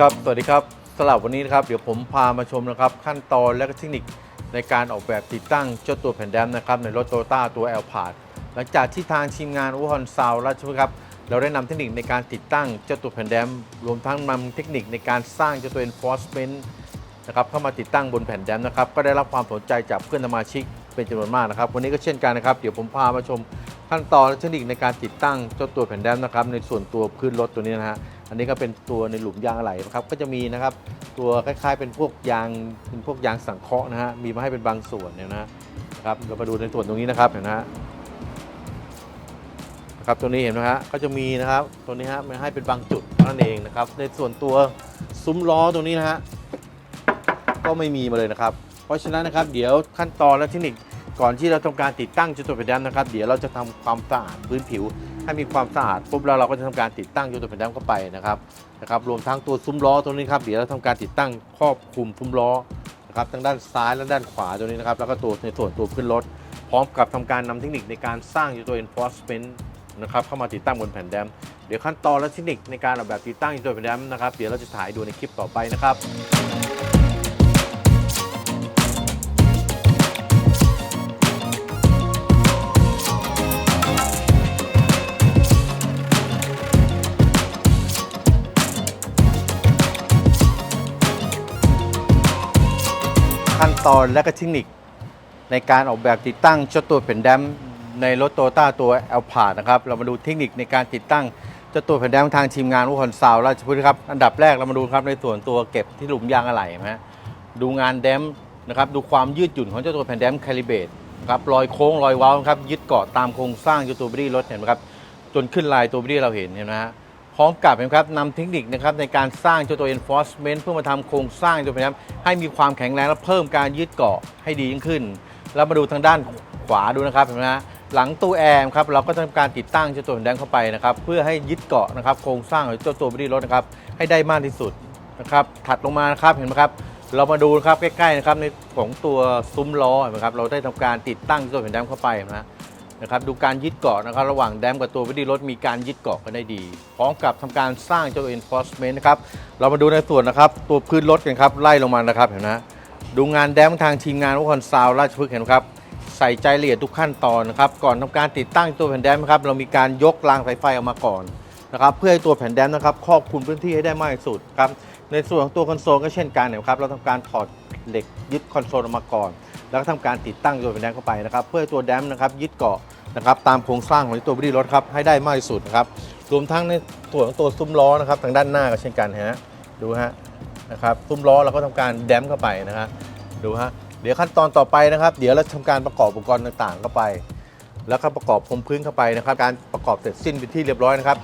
ครับสวัสดีครับสำหรับวันนี้นะครับเดี๋ยวผมพามาชมนะครับขั้นตอนและก็เทคนิคในการออกแบบติดตั้งเจ้าตัวแผ่นแดมนะครับในรถโตโยต้าตัว l p a d หลังจากที่ทางทีมงานอุฮอนซาวราชพฤกษ์ครับเราได้นำเทคนิคในการติดตั้งเจ้าตัวแผ่นแดมรวมทั้งนำเทคนิคในการสร้างเจ้าตัว enforcement นะครับเข้ามาติดตั้งบนแผ่นแดมนะครับก็ได้รับความสนใจจากเพื่อนสมาชิกเป็นจำนวนมากนะครับ วันนี้ก็เช่นกันนะครับเดี๋ยวผมพามาชมขั้นตอนและเทคนิคในการติดตั้งเจ้าตัวแผ่นแดมนะครับในส่วนตัวพื้นรถตัวนี้นะฮะ อันนี้ก็เป็นตัวในหลุมยางอะไหล่นะครับก็จะมีนะครับตัวคล้าย ๆ เป็นพวกยางเป็นพวกยางสังเคราะห์นะฮะมีมาให้เป็นบางส่วนเนี่ยนะครับเรามาดูในส่วนตรงนี้นะครับเห็นนะฮะนะครับตัวนี้เห็นไหมฮะก็จะมีนะครับตัวนี้ฮะมาให้เป็นบางจุดนั่นเองนะครับ ในส่วนตัวซุ้มล้อตรงนี้นะฮะก็ไม่มีมาเลยนะครับ เพราะฉะนั้นนะครับ เดี๋ยวขั้นตอนและเทคนิคก่อนที่เราทำการติดตั้งจุดตัวแผ่นแดมนะครับ เดี๋ยวเราจะทำความสะอาดพื้นผิว ให้มีความสะอาดปุ๊บแล้วเราก็จะทำการติดตั้งจุดตัวแผ่นแดมเข้าไปนะครับนะครับรวมทั้งตัวซุ้มล้อตรงนี้ครับเดี๋ยวเราทำการติดตั้งครอบคลุมซุ้มล้อนะครับทั้งด้านซ้ายและด้านขวาตรงนี้นะครับแล้วก็ตัวในส่วนตัวขึ้นรถพร้อมกับทำการนำเทคนิคในการสร้างตัว enforcement นะครับเข้ามาติดตั้งบนแผ่นแดมเดี๋ยวขั้นตอนและเทคนิคในการออกแบบติดตั้งตัวแผ่นแดมนะครับเดี๋ยวเราจะถ่ายดูในคลิปต่อไปนะครับ ตอนและก็เทคนิค ในการออกแบบติดตั้งเจ้าตัวแผ่นแดมในรถโตโยต้าตัว a l p a d นะครับ เรามาดูเทคนิคในการติดตั้งเจ้าตัวแผ่นแดมทางทีมงานอุคอนซาวราชพฤกษ์ครับ อันดับแรกเรามาดูครับในส่วนตัวเก็บที่หลุมยางอะไหล่นะฮะดูงานแดมนะครับดูความยืดหยุ่นของเจ้าตัวแผ่นแดมคาลิเบตครับรอยโค้งรอยเว้าครับยึดเกาะตามโครงสร้างเจ้าตัวบอดี้รถเห็นไหมครับจนขึ้นลายตัวบอดี้เราเห็นเห็นไหมฮะ ร้อมกับนะครับนำเทคนิคนะครับในการสร้างเจ้าตัว enforcement เพื่อมาทำโครงสร้างตัวนะครับให้มีความแข็งแรงและเพิ่มการยึดเกาะให้ดียิ่งขึ้น แล้วมาดูทางด้านขวาดูนะครับเห็นไหมฮะหลังตู้แอร์ครับเราก็ทำการติดตั้งเจ้าตัวแดงเข้าไปนะครับเพื่อให้ยึดเกาะนะครับโครงสร้างของเจ้าตัวบอดี้รถนะครับให้ได้มากที่สุดนะครับถัดลงมานะครับเห็นไหมครับเรามาดูนะครับใกล้ๆนะครับในของตัวซุ้มล้อเห็นไหมครับเราได้ทำการติดตั้งเจ้าตัวแดงเข้าไปนะ นะครับดูการยึดเกาะนะครับระหว่างแดมกับตัววิดีรถมีการยึดเกาะกันได้ดี พร้อมกับทำการสร้างเจ้า enforcement นะครับเรามาดูในส่วนนะครับตัวพื้นรถกันครับไล่ลงมานะครับเห็นไหมดูงานแดมทางทีมงานวคอนซาวราชพฤกษ์เห็นครับใส่ใจละเอียดทุกขั้นตอนนะครับก่อนทำการติดตั้งตัวแผ่นแดมนะครับเรามีการยกรางสายไฟออกมาก่อนนะครับเพื่อให้ตัวแผ่นแดมนะครับครอบคลุมพื้นที่ให้ได้มากที่สุดครับในส่วนของตัวคอนโซลก็เช่นกันนะครับเราทำการถอดเหล็กยึดคอนโซลออกมาก่อน แล้วก็ทำการติดตั้งตัวแผ่นแดมเข้าไปนะครับ เพื่อตัวแดมนะครับยึดเกาะนะครับตามโครงสร้างของตัวบอดี้รถครับให้ได้มากที่สุดนะครับรวมทั้งในส่วนของตัวซุ้มล้อนะครับทางด้านหน้าก็เช่นกันฮะดูฮะนะครับซุ้มล้อเราก็ทำการแดมเข้าไปนะฮะดูฮะเดี๋ยวขั้นตอนต่อไปนะครับ เดี๋ยวเราทำการประกอบอุปกรณ์ต่างๆเข้าไป แล้วก็ประกอบพรมพื้นเข้าไปนะครับ การประกอบเสร็จสิ้นเป็นที่เรียบร้อยนะครับ